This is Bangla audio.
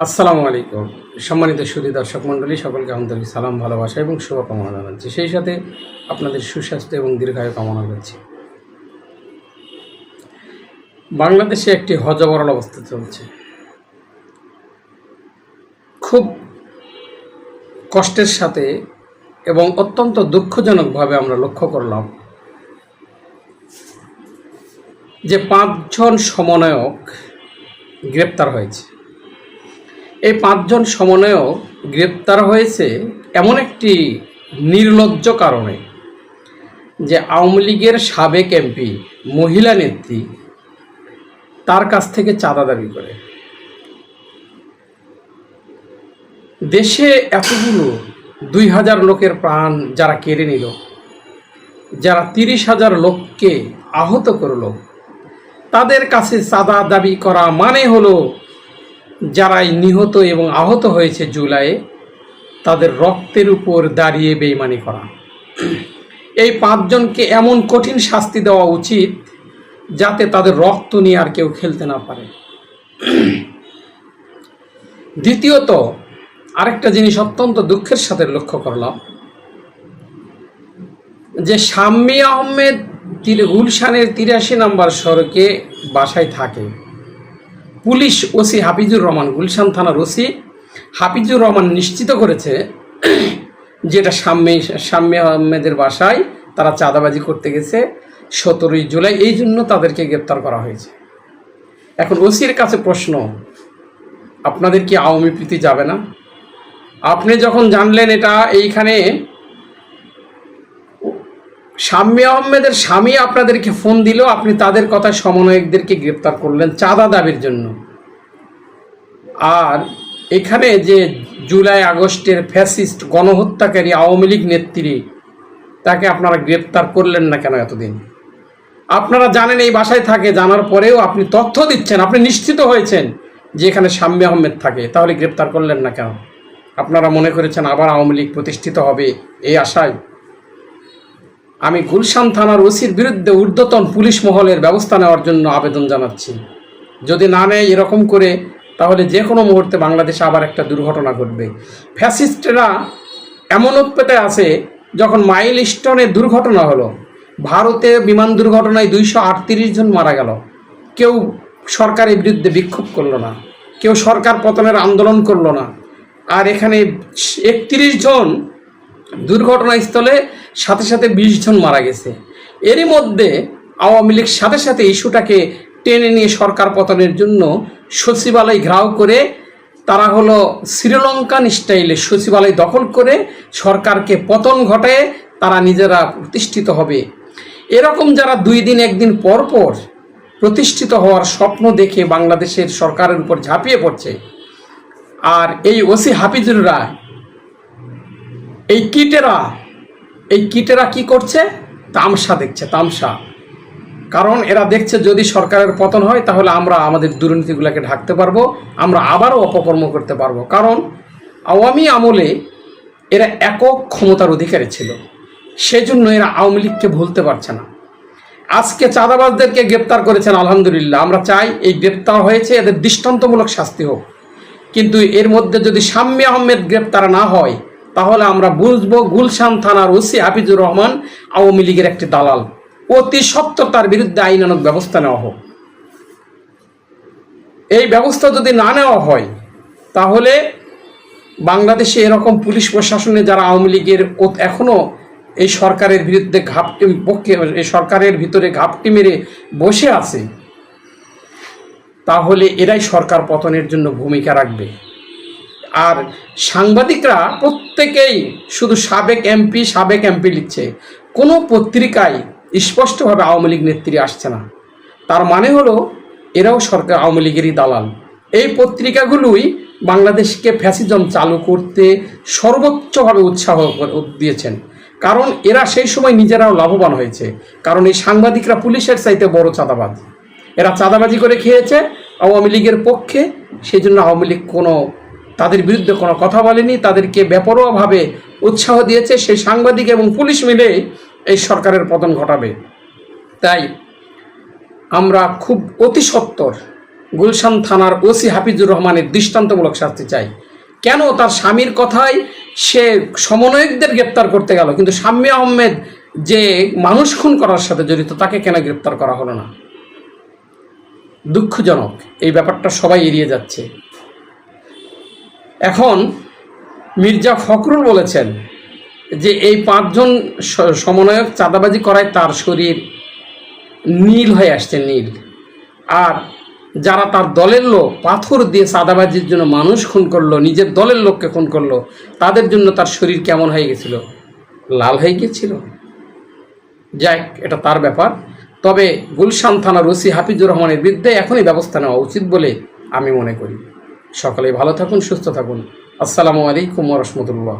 আসসালামু আলাইকুম। সম্মানিত সুদী দর্শক মণ্ডলী, সকলকে আন্তরিক সালাম, ভালোবাসা এবং শুভকামনা জানাচ্ছি। সেই সাথে আপনাদের সুস্বাস্থ্য এবং দীর্ঘায়ু কামনা করছি। বাংলাদেশে একটি হজবরল অবস্থা চলছে। খুব কষ্টের সাথে এবং অত্যন্ত দুঃখজনকভাবে আমরা লক্ষ্য করলাম যে পাঁচজন সমন্বয়ক গ্রেপ্তার হয়েছে। এই পাঁচজন সমন্বয়ক গ্রেপ্তার হয়েছে এমন একটি নির্লজ্জ কারণে যে আওয়ামী লীগের সাবেক এমপি, মহিলা নেত্রী, তার কাছ থেকে চাঁদা দাবি করে। দেশে এতগুলো দুই হাজার লোকের প্রাণ যারা কেড়ে নিল, যারা তিরিশ হাজার লোককে আহত করল, তাদের কাছে চাঁদা দাবি করা মানে হলো যারাই নিহত এবং আহত হয়েছে জুলাইয়ে, তাদের রক্তের উপর দাঁড়িয়ে বেইমানি করা। এই পাঁচজনকে এমন কঠিন শাস্তি দেওয়া উচিত যাতে তাদের রক্ত নিয়ে আর কেউ খেলতে না পারে। দ্বিতীয়ত, আরেকটা জিনিস অত্যন্ত দুঃখের সাথে লক্ষ্য করলাম, যে শাম্মী আহমেদ গুলশানের তিরাশি নম্বর সড়কে বাসায় থাকে। পুলিশ ওসি হাফিজুর রহমান গুলশান থানার ওসি হাফিজুর রহমান নিশ্চিত করেছে যেটা সাম্যে, সাম্য আহমেদের বাসায় তারা চাঁদাবাজি করতে গেছে সতেরোই জুলাই, এই জন্য তাদেরকে গ্রেপ্তার করা হয়েছে। এখন ওসির কাছে প্রশ্ন, আপনাদের কি আওয়ামী প্রীতি যাবে না? আপনি যখন জানলেন এটা এইখানে শাম্মী আহমেদের স্বামী আপনাদেরকে ফোন দিল আপনি তাদের কথা সমন্বয়কদেরকে গ্রেপ্তার করলেন চাঁদা দাবির জন্য। আর এখানে যে জুলাই আগস্টের ফ্যাসিস্ট গণহত্যাকারী আওয়ামী লীগ নেত্রী, তাকে আপনারা গ্রেপ্তার করলেন না কেন এতদিন? আপনারা জানেন এই বাসায় থাকে, জানার পরেও আপনি তথ্য দিচ্ছেন, আপনি নিশ্চিত হয়েছেন যে এখানে শাম্মী আহমেদ থাকে, তাহলে গ্রেপ্তার করলেন না কেন? আপনারা মনে করেছেন আবার আওয়ামী লীগ প্রতিষ্ঠিত হবে, এই আশায়? আমি গুলশান থানার ওসির বিরুদ্ধে ঊর্ধ্বতন পুলিশ মহলের ব্যবস্থা নেওয়ার জন্য আবেদন জানাচ্ছি। যদি না নেয় এরকম করে, তাহলে যে কোনো মুহূর্তে বাংলাদেশে আবার একটা দুর্ঘটনা ঘটবে। ফ্যাসিস্টরা এমন উৎপেতে আছে, যখন মাইল স্টোনে দুর্ঘটনা হলো। ভারতে বিমান দুর্ঘটনায় দুইশো আটত্রিশ জন মারা গেল। কেউ সরকারের বিরুদ্ধে বিক্ষোভ করল না। কেউ সরকার পতনের আন্দোলন করল না। আর এখানে একত্রিশ জন দুর্ঘটনাস্থলে সাথে সাথে বিশ জন মারা গেছে। এরই মধ্যে আওয়ামী লীগ সাথে সাথে ইস্যুটাকে টেনে নিয়ে সরকার পতনের জন্য সচিবালয় ঘেরাও করে, তারা হলো শ্রীলঙ্কান স্টাইলে সচিবালয় দখল করে সরকারকে পতন ঘটায় তারা নিজেরা প্রতিষ্ঠিত হবে। এরকম যারা দুই দিন, একদিন পর পর প্রতিষ্ঠিত হওয়ার স্বপ্ন দেখে বাংলাদেশের সরকারের উপর ঝাঁপিয়ে পড়ছে। আর এই ওসি হাফিজুর রায় এই কিটেরা এই কিটেরা কি করছে? তামসা দেখছে, তামসা। কারণ এরা দেখছে যদি সরকারের পতন হয়, তাহলে আমরা আমাদের দুর্নীতিগুলোকে ঢাকতে পারব, আমরা আবারও অপকর্ম করতে পারব। কারণ আওয়ামী আমলে এরা একক ক্ষমতার অধিকারী ছিল। সেজন্য এরা আওয়ামী লীগকে ভুলতে পারছে না। আজকে চাঁদাবাজদেরকে গ্রেপ্তার করেছেন, আলহামদুলিল্লাহ। আমরা চাই এই গ্রেপ্তার হয়েছে, এদের দৃষ্টান্তমূলক শাস্তি হোক। কিন্তু এর মধ্যে যদি শাম্মী আহমেদ গ্রেপ্তার না হয় তাহলে আমরা বুঝব গুলশান থানার ওসি হাফিজুর রহমান আওয়ামী লীগের একটি দালাল। অতি সত্তর তার বিরুদ্ধে আইনানুক ব্যবস্থা নেওয়া হোক। এই ব্যবস্থা যদি না নেওয়া হয়, তাহলে বাংলাদেশে এরকম পুলিশ প্রশাসনে যারা আওয়ামী লীগের ও- এখনও এই সরকারের বিরুদ্ধে ঘাপটি পক্ষে এই সরকারের ভিতরে ঘাপটি মেরে বসে আছে, তাহলে এরাই সরকার পতনের জন্য ভূমিকা রাখবে। আর সাংবাদিকরা প্রত্যেকেই শুধু সাবেক এমপি সাবেক এমপি লিখছে। কোনো পত্রিকায় স্পষ্টভাবে আওয়ামী লীগ নেত্রী আসছে না। তার মানে হলো, এরাও সরকার আওয়ামী লীগেরই দালাল। এই পত্রিকাগুলোই বাংলাদেশকে ফ্যাসিজম চালু করতে সর্বোচ্চভাবে উৎসাহ দিয়েছেন। কারণ এরা সেই সময় নিজেরাও লাভবান হয়েছে। কারণ এই সাংবাদিকরা পুলিশের চাইতে বড় চাঁদাবাজ। এরা চাঁদাবাজি করে খেয়েছে, আওয়ামী লীগের পক্ষে সেই জন্য আওয়ামী লীগ কোনো তাদের বিরুদ্ধে কোনো কথা বলেনি, তাদেরকে বেপরোয়াভাবে উৎসাহ দিয়েছে, সেই সাংবাদিক এবং পুলিশ মিলে এই সরকারের পতন ঘটাবে। তাই আমরা খুব অতি সত্বর গুলশান থানার ওসি হাফিজুর রহমানের দৃষ্টান্তমূলক শাস্তি চাই। কেন তার স্বামীর কথায় সে সমন্বয়কদের গ্রেপ্তার করতে গেল, কিন্তু শাম্মী আহমেদ যে মানুষ খুন করার সাথে জড়িত, তাকে কেন গ্রেপ্তার করা হলো না? দুঃখজনক, এই ব্যাপারটা সবাই এড়িয়ে যাচ্ছে। এখন মির্জা ফখরুল বলেছেন যে এই পাঁচজন সমন্বয়ক চাঁদাবাজি করায় তার শরীর নীল হয়ে আসছে, নীল। আর যারা তার দলের লোক, পাথর দিয়ে চাঁদাবাজির জন্য মানুষ খুন করল, নিজের দলের লোককে খুন করল, তাদের জন্য তার শরীর কেমন হয়ে গেছিল? লাল হয়ে গিয়েছিল। যাক এটা তার ব্যাপার। তবে গুলশান থানার ওসি হাফিজুর রহমানের বিরুদ্ধে এখনই ব্যবস্থা নেওয়া উচিত বলে আমি মনে করি। সকলে ভালো থাকুন সুস্থ থাকুন। আসসালামু আলাইকুম রহমতুল্লাহ।